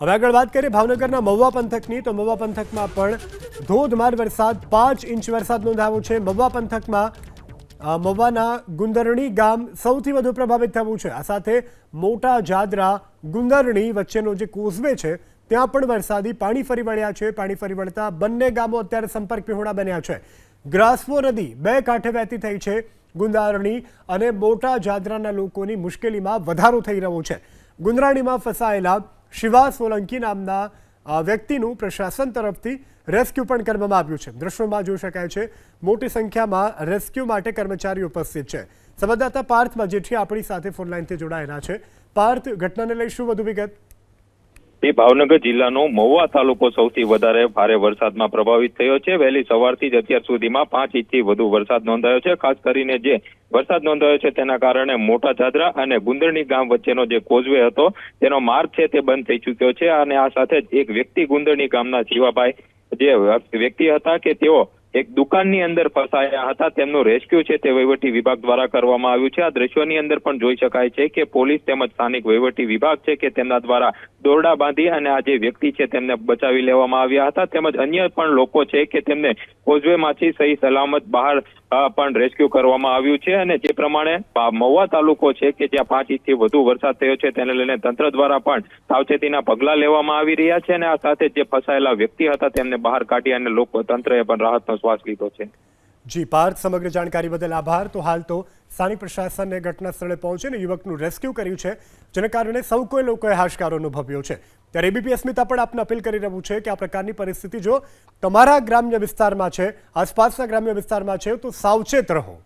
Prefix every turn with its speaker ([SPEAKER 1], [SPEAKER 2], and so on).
[SPEAKER 1] હવે આગળ વાત કરીએ ભાવનગરના મહુવા પંથકની. તો મહુવા પંથકમાં પણ ધોધમાર વરસાદ, પાંચ ઇંચ વરસાદ નોંધાયો છે. મહુવા પંથકમાં મહુવાના ગુંદરણી ગામ સૌથી વધુ પ્રભાવિત થયું છે. આ સાથે મોટા જાદરા ગુંદરણી વચ્ચેનો જે કોઝવે છે, ત્યાં પણ વરસાદી પાણી ફરી વળ્યા છે. પાણી ફરી વળતા બંને ગામો અત્યારે સંપર્ક વિહોણા બન્યા છે. ગ્રાસવો નદી બે કાંઠે વહેતી થઈ છે ગુંદારણી અને મોટા જાદરાના લોકોની મુશ્કેલીમાં વધારો થઈ રહ્યો છે. ગુંદરાણીમાં ફસાયેલા શિવા સોલંકી નામના વ્યક્તિનું પ્રશાસન તરફથી રેસ્ક્યુ પણ કરવામાં આવ્યું છે. દ્રશ્યોમાં જોઈ શકાય છે, મોટી સંખ્યામાં રેસ્ક્યુ માટે કર્મચારીઓ ઉપસ્થિત છે. સંવાદદાતા પાર્થ મજેઠી આપણી સાથે ફોનલાઈનથી જોડાયેલા છે. પાર્થ, ઘટનાને લઈ શું વધુ વિગત?
[SPEAKER 2] તે ભાવનગર જિલ્લાનો મહુવા તાલુકો સૌથી વધારે ભારે વરસાદમાં પ્રભાવિત થયો છે. વહેલી સવારથી જ અત્યાર સુધીમાં પાંચ ઇંચથી વધુ વરસાદ નોંધાયો છે. ખાસ કરીને જે વરસાદ નોંધાયો છે તેના કારણે મોટા જાદરા અને ગુંદરણી ગામ વચ્ચેનો જે કોઝવે હતો, તેનો માર્ગ છે તે બંધ થઈ ચૂક્યો છે. અને આ સાથે જ એક વ્યક્તિ ગુંદરણી ગામના જીવાભાઈ જે વ્યક્તિ હતા કે તેઓ એક દુકાનની અંદર ફસાયા હતા. તેમનું રેસ્ક્યુ છે તે વહીવટી વિભાગ દ્વારા કરવામાં આવ્યું છે. આ દ્રશ્યોની અંદર પણ જોઈ શકાય છે કે પોલીસ તેમજ સ્થાનિક વહીવટી વિભાગ છે કે તેમના દ્વારા દોરડા બાંધી અને આ જે વ્યક્તિ છે તેમને બચાવી લેવામાં આવ્યા હતા. તેમજ અન્ય પણ લોકો છે કે તેમને કોઝવેમાંથી સહી સલામત બહાર પણ રેસ્ક્યુ કરવામાં આવ્યું છે અને જે પ્રમાણે મહુવા તાલુકો છે કે જ્યાં પાંચ ઇંચથી વધુ વરસાદ થયો છે તેને લઈને તંત્ર દ્વારા પણ સાવચેતીના પગલાં લેવામાં આવી રહ્યા છે અને આ સાથે જે ફસાયેલા વ્યક્તિ હતા તેમને બહાર કાઢી અને લોકો તંત્રએ પણ રાહતનો શ્વાસ લીધો છે.
[SPEAKER 1] જી, પાર્થ, સમગ્ર જાણકારી બદલ આભાર. તો હાલ તો સ્થાનિક પ્રશાસનને ઘટના સ્થળે પહોંચીને યુવકનું રેસ્ક્યુ કર્યું છે, જેને કારણે સૌ કોઈ લોકોએ હાશકારો અનુભવ્યો છે. ત્યારે એબીપી અસ્મિતા પણ આપને અપીલ કરી રહ્યું છે કે આ પ્રકારની પરિસ્થિતિ જો તમારા ગ્રામ્ય વિસ્તારમાં છે, આસપાસના ગ્રામ્ય વિસ્તારમાં છે, તો સાવચેત રહો.